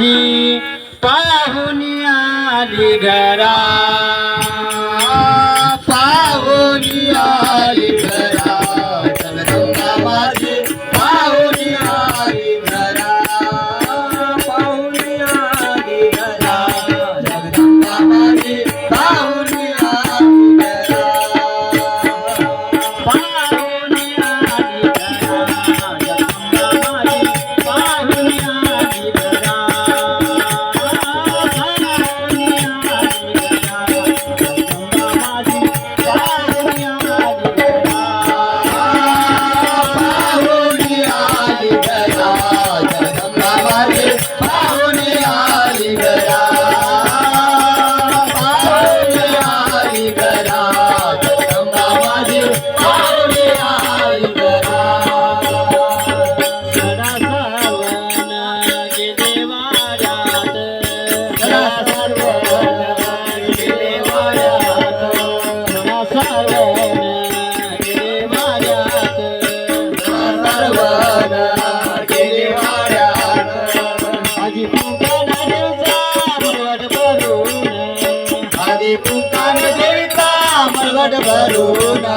ji pahuniya di gara పుకాను దేవిత మలవడ బరునా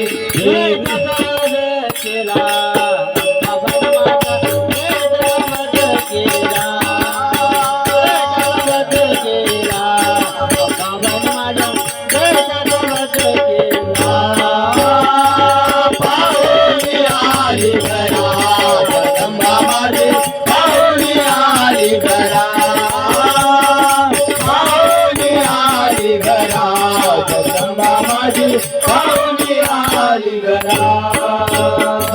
Hey,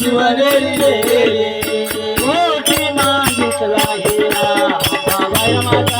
शिवरले मोठी माणूस लागेला बाबा माझा